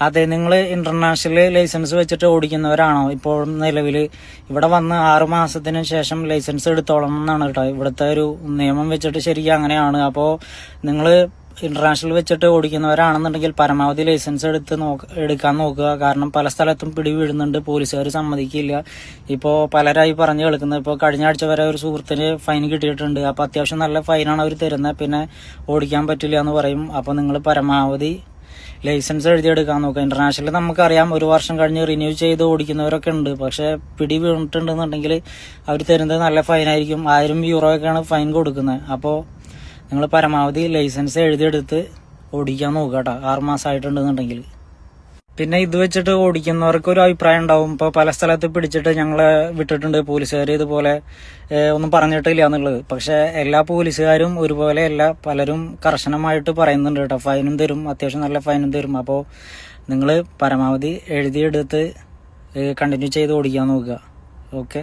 അതെ നിങ്ങൾ international licence വെച്ചിട്ട് ഓടിക്കുന്നവരാണോ? ഇപ്പോൾ നിലവിൽ ഇവിടെ വന്ന് ആറു മാസത്തിന് ശേഷം ലൈസൻസ് എടുത്തോളണം എന്നാണ് കേട്ടോ. ഇവിടുത്തെ ഒരു നിയമം വെച്ചിട്ട് ശരിക്കും അങ്ങനെയാണ്. അപ്പോൾ നിങ്ങൾ ഇന്റർനാഷണൽ വെച്ചിട്ട് ഓടിക്കുന്നവരാണെന്നുണ്ടെങ്കിൽ പരമാവധി ലൈസൻസ് എടുത്ത് നോക്ക എടുക്കാൻ നോക്കുക. കാരണം പല സ്ഥലത്തും പിടി വീഴുന്നുണ്ട് പോലീസുകാർ സമ്മതിക്കില്ല. ഇപ്പോൾ പലരായി പറഞ്ഞു കേൾക്കുന്നത്. ഇപ്പോൾ കഴിഞ്ഞ ആഴ്ച വരെ ഒരു സുഹൃത്തിന് ഫൈൻ കിട്ടിയിട്ടുണ്ട്. അപ്പോൾ അത്യാവശ്യം നല്ല ഫൈനാണ് അവർ തരുന്നത്. പിന്നെ ഓടിക്കാൻ പറ്റില്ല എന്ന് പറയും. അപ്പോൾ നിങ്ങൾ പരമാവധി ലൈസൻസ് എഴുതിയെടുക്കാൻ നോക്കുക ഇന്റർനാഷണലിൽ നമുക്കറിയാം ഒരു വർഷം കഴിഞ്ഞ് റിന്യൂ ചെയ്ത് ഓടിക്കുന്നവരൊക്കെ ഉണ്ട്. പക്ഷെ പിടി വീണിട്ടുണ്ടെന്നുണ്ടെങ്കിൽ അവർ തരുന്നത് നല്ല ഫൈനായിരിക്കും ആയിരം യൂറോയൊക്കെയാണ് ഫൈൻ കൊടുക്കുന്നത്. അപ്പോൾ നിങ്ങൾ പരമാവധി ലൈസൻസ് എഴുതിയെടുത്ത് ഓടിക്കാൻ നോക്കുക കേട്ടോ. ആറ് മാസമായിട്ടുണ്ടെന്നുണ്ടെങ്കിൽ പിന്നെ ഇത് വെച്ചിട്ട് ഓടിക്കുന്നവർക്ക് ഒരു അഭിപ്രായം ഉണ്ടാവും. ഇപ്പോൾ പല സ്ഥലത്ത് പിടിച്ചിട്ട് ഞങ്ങളെ വിട്ടിട്ടുണ്ട് പോലീസുകാർ ഇതുപോലെ ഒന്നും പറഞ്ഞിട്ടില്ല എന്നുള്ളത്. പക്ഷെ എല്ലാ പോലീസുകാരും ഒരുപോലെ അല്ല പലരും കർശനമായിട്ട് പറയുന്നുണ്ട് കേട്ടോ. ഫൈനും തരും അത്യാവശ്യം നല്ല ഫൈനും തരും. അപ്പോൾ നിങ്ങൾ പരമാവധി എഴുതിയെടുത്ത് കണ്ടിന്യൂ ചെയ്ത് ഓടിക്കാൻ നോക്കുക. ഓക്കെ?